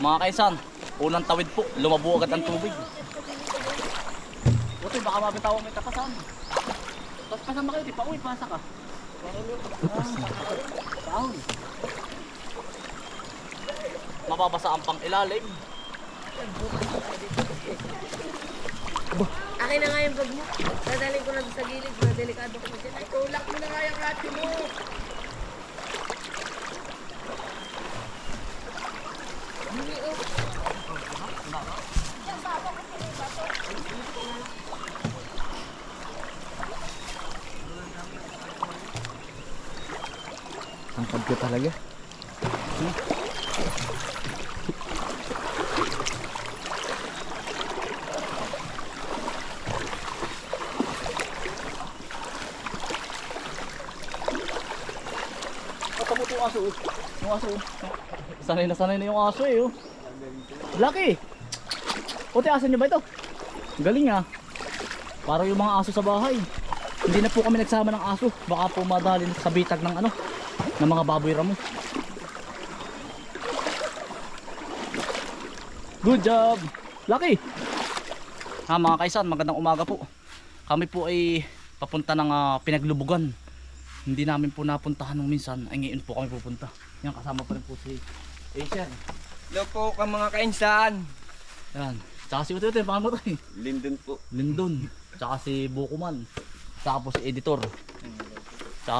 Mga kaisan, unang tawid po, lumabo agad ang tubig. Buti baka mabitawan may tapasan. Tapos kasama kayo, di pa uwi, pasa ka. Taon. Mababasa ang pang ilalim. Akin na nga yung bag mo. Dadalhin ko na doon sa gilid. Mga delikado ko na. Ay, tulak mo na nga yung rati mo. Tangkad ko talaga. Patapot yung aso oh. Yung aso oh. Sanay na sanay na yung aso eh oh. Laki! Puti aso nyo ba ito? Galing ah. Para yung mga aso sa bahay. Hindi na po kami nagsama ng aso. Baka po madali sa bitag ng ano, ng mga baboy ramo. Good job! Lucky! Ha mga kaisan, magandang umaga po. Kami po ay papunta ng ah, pinaglubugan. Hindi namin po napuntahan nung minsan. Ay ngayon po kami pupunta. Yan kasama pa rin po si Asian. Hello po ka mga kainsan. Yan. Tsaka si Utoy, paano mo to eh? Lindon po. Lindon. Tsaka si Bukuman. Po si Editor.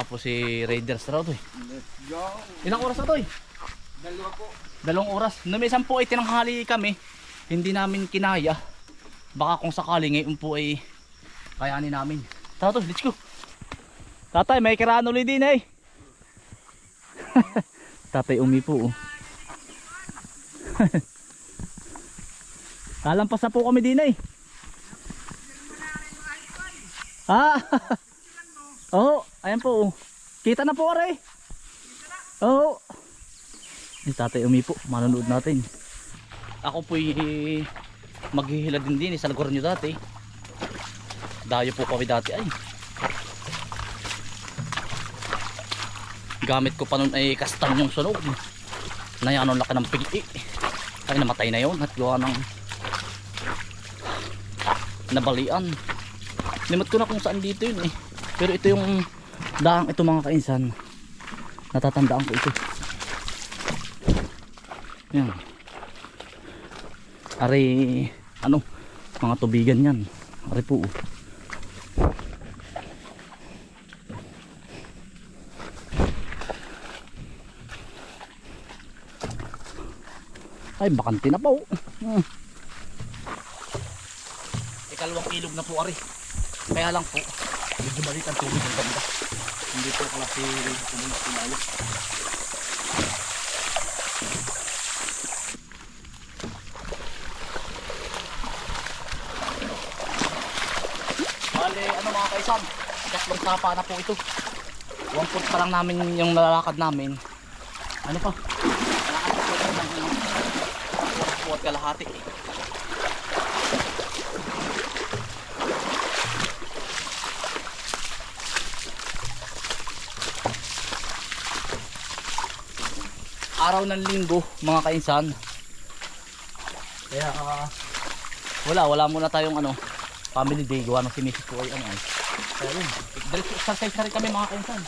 Po si Raiders raw to eh. Let's go. Ilang oras na to eh? Dalawa po. Dalawang oras. Numisan po ay tinanghali kami. Hindi namin kinaya. Baka kung sakali ngayon po ay kayanin namin. Tara to, let's go. Tatay, may kirano ulit din eh. Tatay umi po. oh. Kalampas na po kami din eh. Ah. Oo, oh, ayan po. oh. Kita na po aray. Oo. Oh. Yung tatay umi po, manonood natin. Ako po maghihila din din eh, sa lugar nyo dati. Dayo po kami dati ay. Gamit ko pa nun ay kastan yung sunog. Nayanon laki ng pigi. Ay namatay na yon at gawa ng nabalian. Limot ko na kung saan dito yun eh. Pero ito yung daang ito mga kainsan. Natatandaan ko ito. Yan. Ari, ano, mga tubigan yan. Ari po. Ay, bakante na po. Hmm. Ikalawang ilog na po, Ari. Kaya lang po, medyo balik ang tubig ng ganda. Hindi po kalaki tubig na pinayo. Bale, ano mga kaisan, tatlong sapa na po ito. One foot pa lang namin yung nalalakad namin. Ano pa? Nalakad pa po ito ng kalahati. Araw ng linggo, mga kainsan. Kaya, ah, wala, wala muna tayong ano, family day gawa ng si Mrs. ko ay ano ay kaya yun diretso exercise na rin kami mga kainsan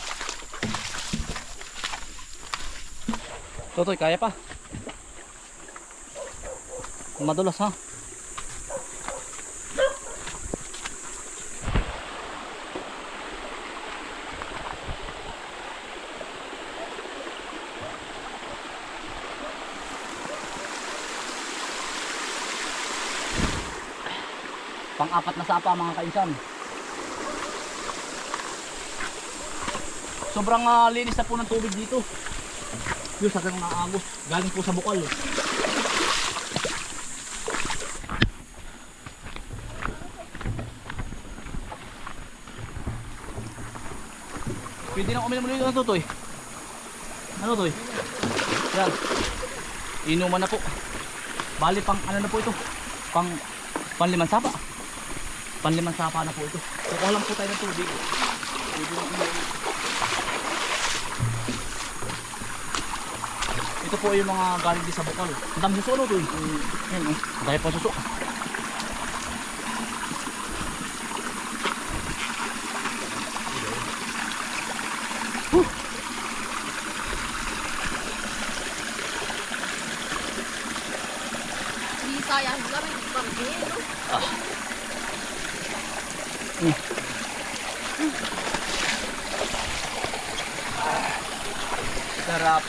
Totoy kaya pa madulas ha pang-apat na sapa mga kainsan. Sobrang ah, linis na po ng tubig dito. Yung sa kanong naagos, galing po sa bukal. Pwede na uminom ulit ng tutoy. Ano toy? Yan. Inuman na po. Bali pang ano na po ito? Pang panlimang sapa. Panlimang sapa na po ito. Kukuha lang po tayo ng tubig. Pwede na uminom. Ito po yung mga galing din sa bukal. Ang dami suso ano to eh. Yan oh. Dahil pa suso. Di sayang lang. Pangkin. Sarap.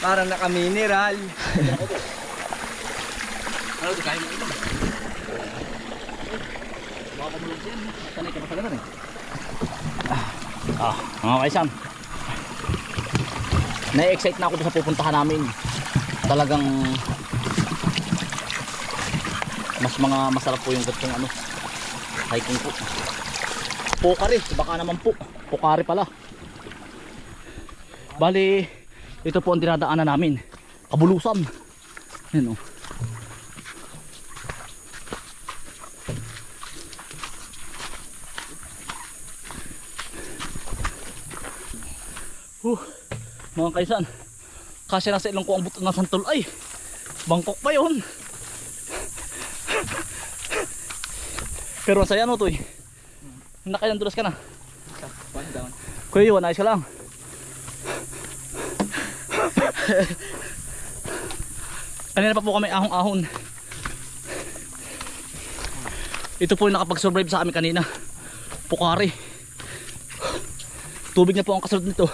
Parang naka-mineral. Ano ito kaya mo ito? Baka kamulog yan. Sanay ka pa sa ganun eh. Ah, ah mga kaisan. Na-excite na ako sa pupuntahan namin. Talagang mas mga masarap po yung gantong ano hiking po. Pokari, baka naman po. Pokari pala. Bali, ito po ang dinadaanan namin. Kabulusan. Yan oh. Huh, mga kaisan, kasi nasa ilong ko ang buto ng santol ay Bangkok pa yun. Pero ang saya no to eh. Nakailan dulas ka na. Kuya yun, ayos ka lang. Kanina pa po kami ahong-ahon. Ito po yung nakapag-survive sa amin kanina. Pukari. Tubig na po ang kasunod nito.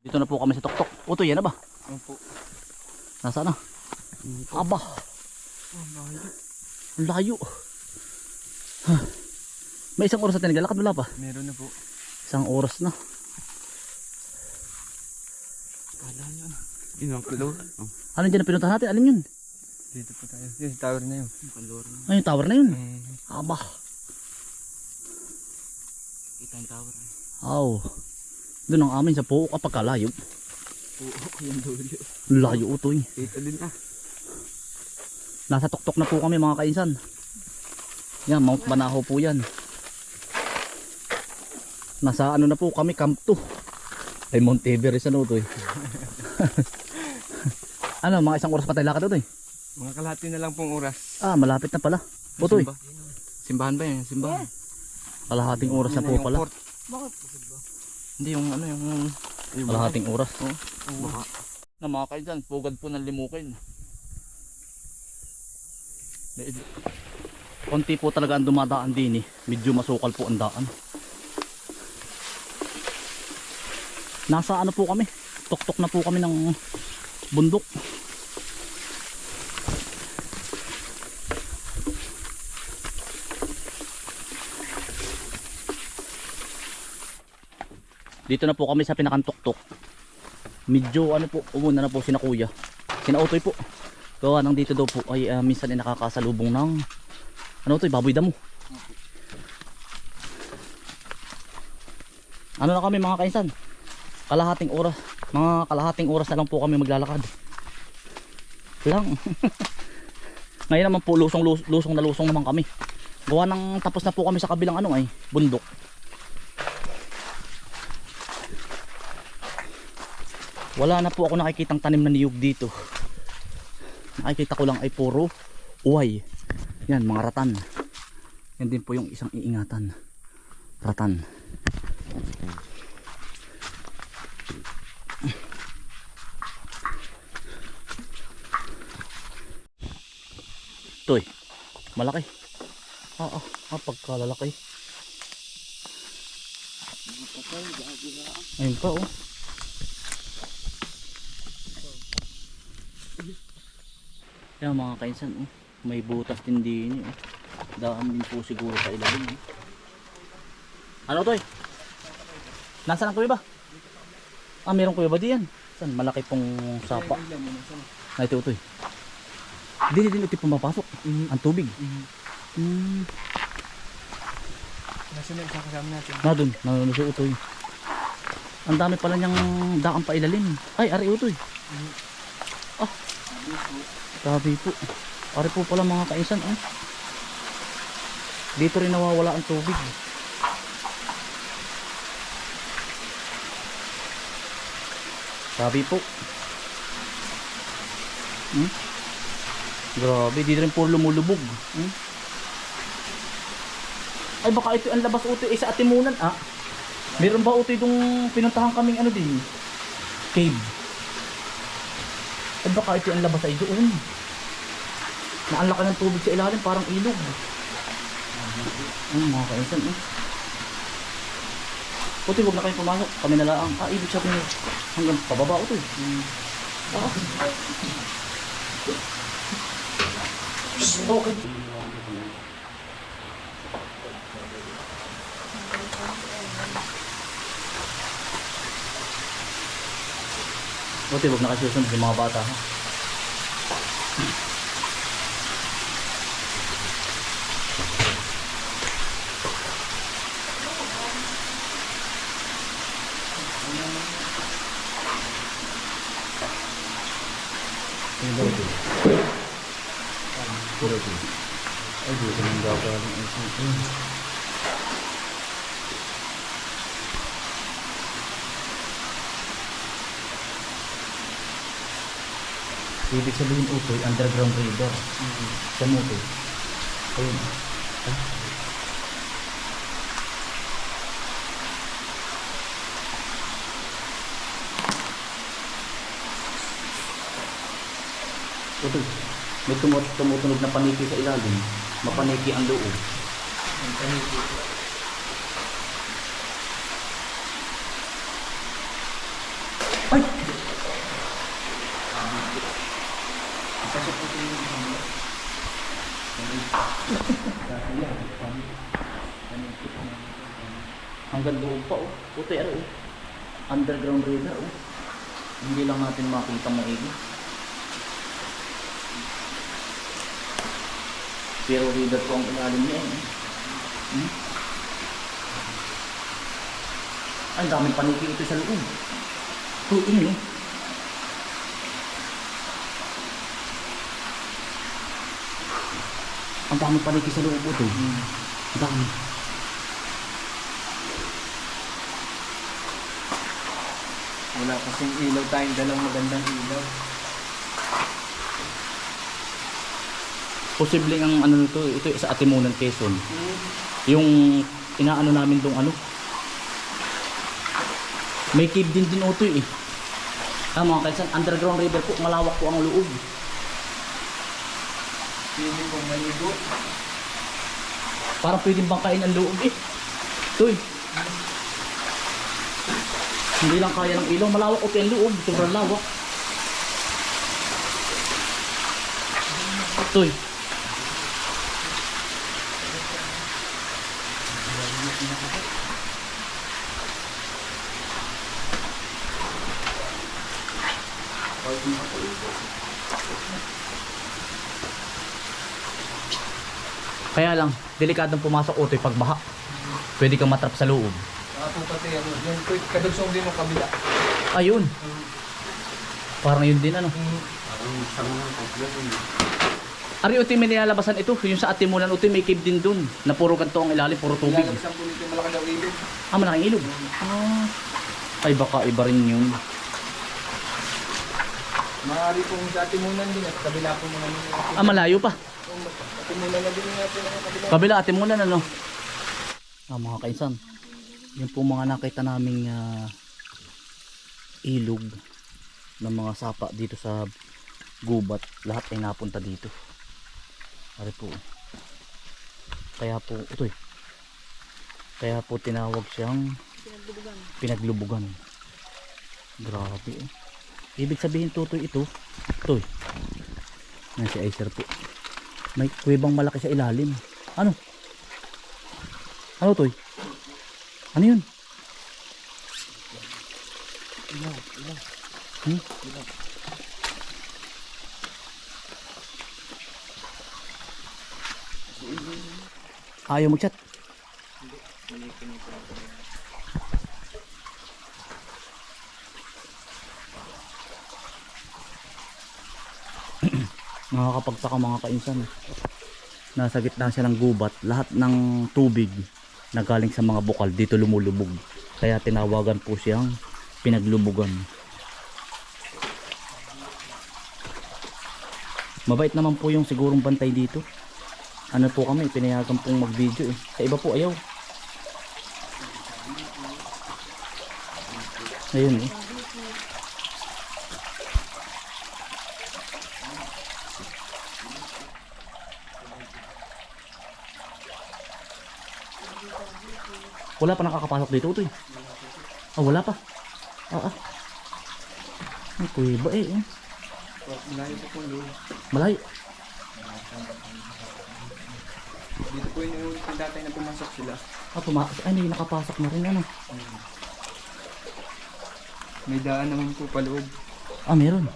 Dito na po kami sa tuktok. Uto, yan na ba? Ano po? Nasaan na? Aba. Ang layo. Huh. May isang oras na tayo naglalakad wala pa. Meron na po. Isang oras na. Kala nyo. Yun ang kilo. Oh. Ano dyan ang pinuntahan natin? Alin yun? Dito po tayo. Yung tower na yun. Pandora na. Ay, yung tower na yun. Mm. Aba. Kita yung tower. Aw. Doon ang amin sa puok kapag kalayo. Oo, yung dulo. Layo utoy. Kita din ah. Nasa tuktok na po kami mga kainsan. Yan, Mount Banahaw po yan. Nasa ano na po kami, Camp 2. Ay, Mount Everest ano utoy. ano, mga isang oras pa tayo lakad utoy. Mga kalahati na lang pong oras. Ah, malapit na pala. Utoy, Simba. Simbahan ba yun? Simbahan. kalahating oras na po Yung pala. port. Hindi yung ano yung... Kalahating oras. Baka. na mga kaisan, pugad po ng limukin. Konti po talaga ang dumadaan din eh. Medyo masukal po ang daan. Nasa ano po kami? Tuktok na po kami ng bundok. Dito na po kami sa pinakantuktok. Medyo ano po umuna na po sina kuya. Sina Otoy po. Gawa nang dito daw po ay ah, minsan ay nakakasalubong ng ano to baboy damo. Ano na kami mga kainsan kalahating oras mga kalahating oras na lang po kami maglalakad. Lang. Ngayon naman po lusong lus- lusong na lusong naman kami. Gawa nang tapos na po kami sa kabilang ano ay bundok. Wala na po ako nakikitang tanim na niyog dito. Nakikita ko lang ay puro uway. Yan mga ratan. Yan din po yung isang iingatan. Ratan ito eh malaki ah ah ah pagkalalaki ayun pa oh Yan mga kainsan, oh. may butas din din oh. Daan din po siguro sa ilalim. Oh. Ano to eh? Nasaan ang kuya? Ah, meron kuya ba diyan? Saan? Malaki pong sapa. Na ito ito eh. Hindi din ito pumapasok. Ang tubig. Hmm. Nasa na isa kasama natin. Na dun, nanunuso ito eh. Ang dami pala niyang daan pa ilalim. Ay, ari ito eh. Ah. Grabe po. Ari po pala mga kaisan. Oh. Dito rin nawawala ang tubig. Sabi po. Hmm? Grabe, dito rin puro lumulubog. Hmm? Ay baka ito ang labas utoy eh, sa Atimunan ah. Meron ba utoy itong pinuntahan kaming ano din? Cave. Ay baka ito ang labas ay doon. Naalaki ng tubig sa ilalim parang ilog. Ay mga kainsan eh. Puti, huwag na kayong pumasok. Kami na lang. Ah, ibig sabihin hanggang pababa ito eh. Ah. Okay. Buti, huwag na kayo susunod yung mga bata. Ha? Ay, dito nang gagaling ang sipin. Ibig sabihin utoy, underground river. Sa mutoy. Ayun. Ay. Utoy, may tumut tumutunog na paniki sa ilalim. Mapaniki ang loob. Ay! Hanggang loob pa oh. Puti ano oh. Underground river oh. Hindi lang natin makita maigi. Pero river po ang ilalim niya eh. Hmm? Ang daming paniki ito sa loob. Ito, ini eh. Ang daming paniki sa loob ito. Ang dami. Wala kasing ilaw tayong dalang magandang ilaw. Posibleng ang ano nito, ito sa Atimunan Quezon. Yung inaano namin dong ano. May cave din din ito eh. Ah mga kaisan, underground river po, malawak po ang loob. Pili kong maligo. Parang pwedeng bangkain ang loob eh. Ito eh. Hindi lang kaya ng ilaw, malawak ito ang loob, sobrang lawak. Ito eh. Kaya lang, delikadong pumasok utoy pag baha. Pwede kang matrap sa loob. Ako pati ano, yung kadugsong din ng kabila. Ayun. Parang yun din ano. Ari uti may nilalabasan ito, yung sa Atimulan uti may cave din dun, na puro ganito ang ilalim, puro tubig. Lalagsan po nito malaki daw ilog. Ah, malaking ilog. Ah. Ay baka iba rin yun. Maaari pong sa atimunan din at kabila po mga. Ah, malayo pa. Atimunan na din natin ang Atimulan. Ah, mga kainsan. Yan po mga nakita naming ah, ilog ng mga sapa dito sa gubat. Lahat ay napunta dito. Ari po. Kaya po, ito eh. Kaya po tinawag siyang pinaglubugan. Grabe eh. Ibig sabihin tutoy ito. Ito eh. Yan si Icer po. May kuwebang malaki sa ilalim. Ano? Ano to? Ano yun? Hmm? Ayaw mag-chat. nakakapagtaka mga kainsan. Nasa gitna siya ng gubat lahat ng tubig na galing sa mga bukal dito lumulubog. Kaya tinawagan po siyang pinaglubugan. Mabait naman po yung sigurong bantay dito. Ano po kami pinayagan pong mag video eh. sa iba po ayaw. Ayun eh. Wala pa nakakapasok dito, Utoy. Ah, wala pa. Ah, ah. Ay, kuya ba eh. eh. Oh, Malayo po po loob. Malayo. Dito po yung yung tatay na pumasok sila. Ah, pumasok. Ay, may nakapasok na rin, ano. May daan naman po paloob. Ah, meron.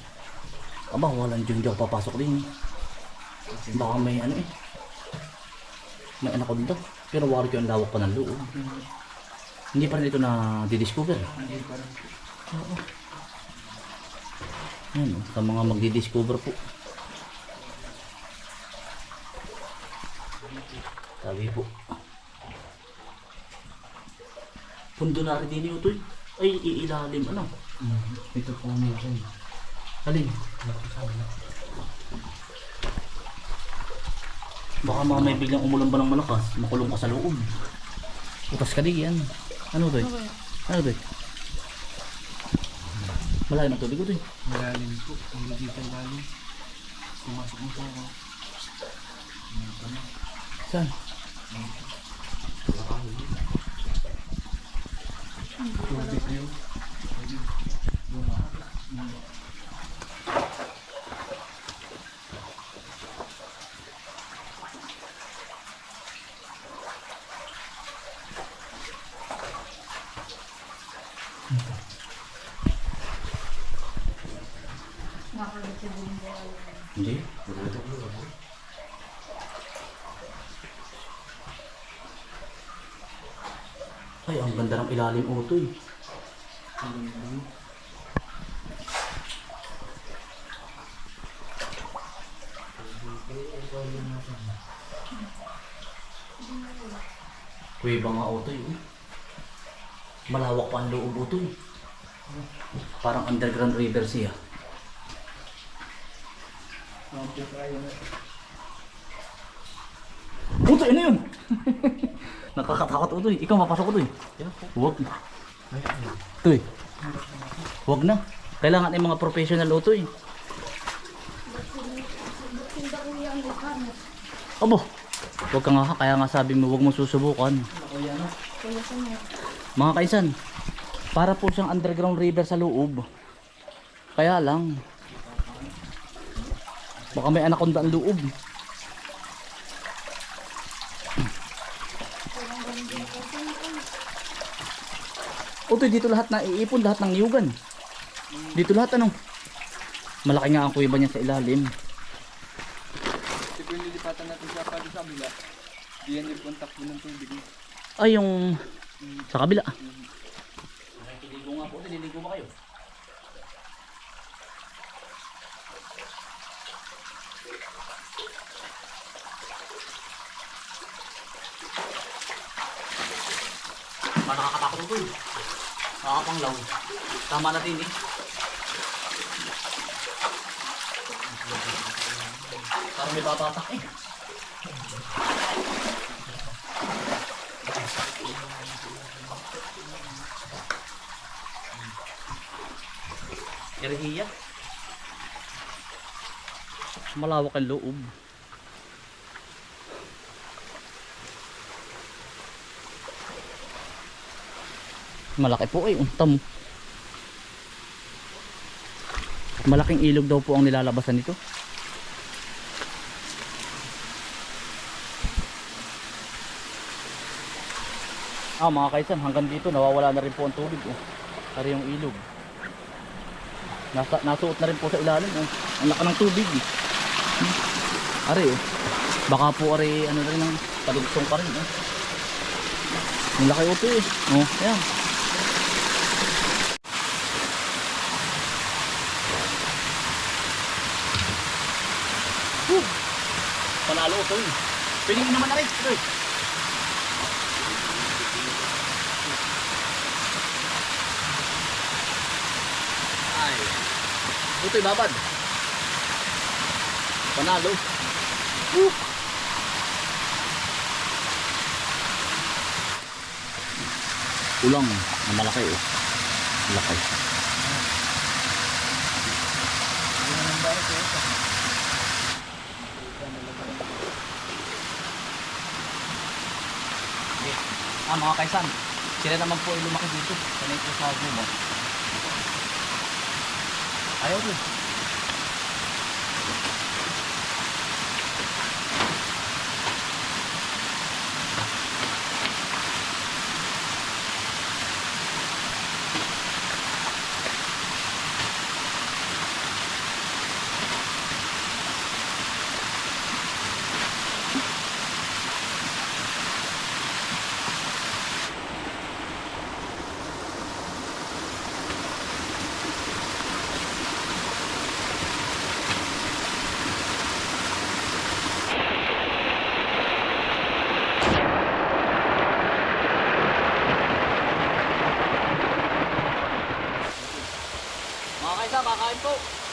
Aba, walang dyan dyan papasok din. Baka may ano eh. May anak ko dito. Pero wari ko yung lawak pa ng loob. Hindi pa rin ito na didiscover. Hindi pa rin. Yan, oh, sa mga magdi-discover po. Sabi po. Pundo na rin din ito eh. Ay, iilalim ano. Ito po meron. Alin? Baka mamay biglang umulan ba ng malakas, makulong ka sa loob. Utas ka di yan. Ano doy? Ano doy? Malayo na tubig ko doy. Malalim po. Hindi dito lalim. Pumasok mo po ako. Saan? Tubig yun. Hindi. Ay, ang ilalim utoy. Kuya nga utoy. Eh. Malawak pa ang loob utoy. Parang underground river siya. Puto, ano yun? Nakakatakot utoy. Ikaw mapasok utoy. Huwag. Utoy. Huwag na. Kailangan ay mga professional utoy. Abo. Huwag ka nga. Kaya nga sabi mo huwag mo susubukan. Mga kaisan. Para po siyang underground river sa loob. Kaya lang. Baka may anaconda ang loob. Utoy, dito lahat na iipon, lahat ng niyugan. Dito lahat ano. Malaki nga ang kuya niya sa ilalim. Yung lilipatan natin sa pali sa kabila. Diyan yung kontak mo ng tubig. Ay, yung sa kabila. Liligo nga po, liligo ba kayo? Nakakatakot ito eh? Nakakapanglaw. Tama na din eh. Parang may babatak eh. Irihiya. Malawak ang loob. Malaki po ay untam. Malaking ilog daw po ang nilalabasan nito. Ah mga kaisan, hanggang dito nawawala na rin po ang tubig. Oh. Ari yung ilog. Nasa, nasuot na rin po sa ilalim. Oh. Ang laka ng tubig. Eh. Ari oh. Baka po ari ano rin ang palugsong pa rin. Oh. Ang laki ito eh. Oh, ayan. Panalo ito eh. Piling naman na rin. Ito eh. Ay. Ito'y babad. Panalo. Woo! Ulang na malaki oh. Malaki. Ah, mga kaisan. Sila naman po ay lumaki dito. Sanay po sa gumo. Ayaw din. Kakain po.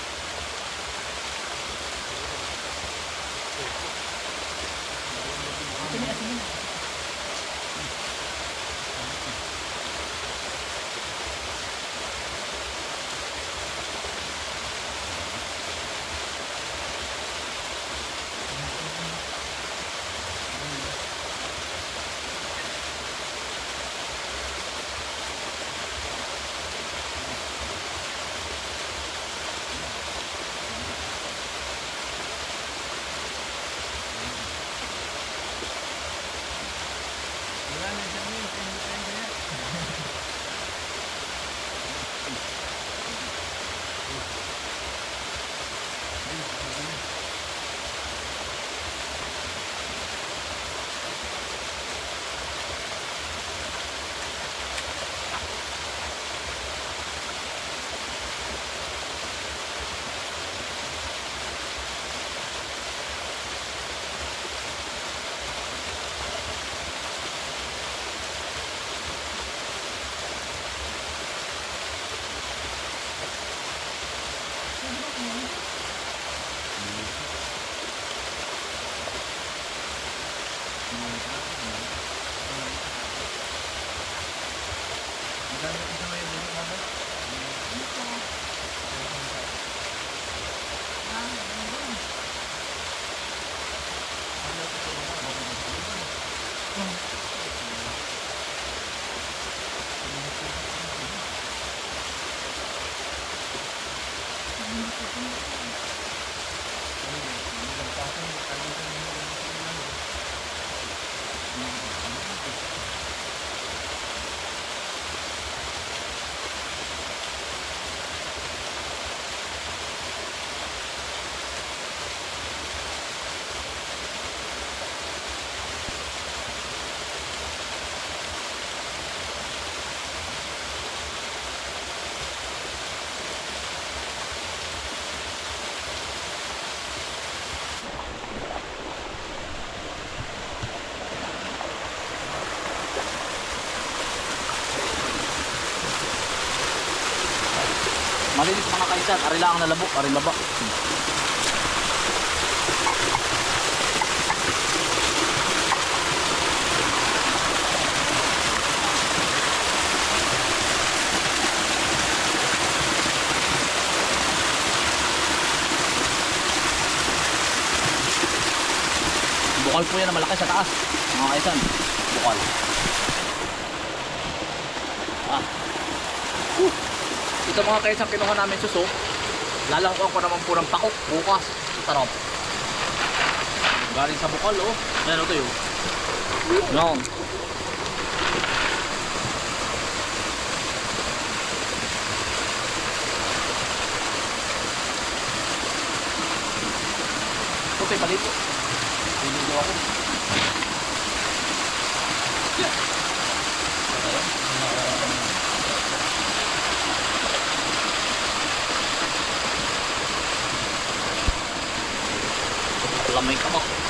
Malinis mga kaisan, ari lang na labok, ari laba. Bukal po yan na malaki sa taas. Mga kaisan, bukal. Ah. Whew. Ito mga kaisang kinuha namin suso. Lalangkuan ko naman po ng pakok bukas. Sarap. Galing sa bukal oh. Ayan ito yun. Yan. Okay, palito. Pinito ako. Lamay ka mo.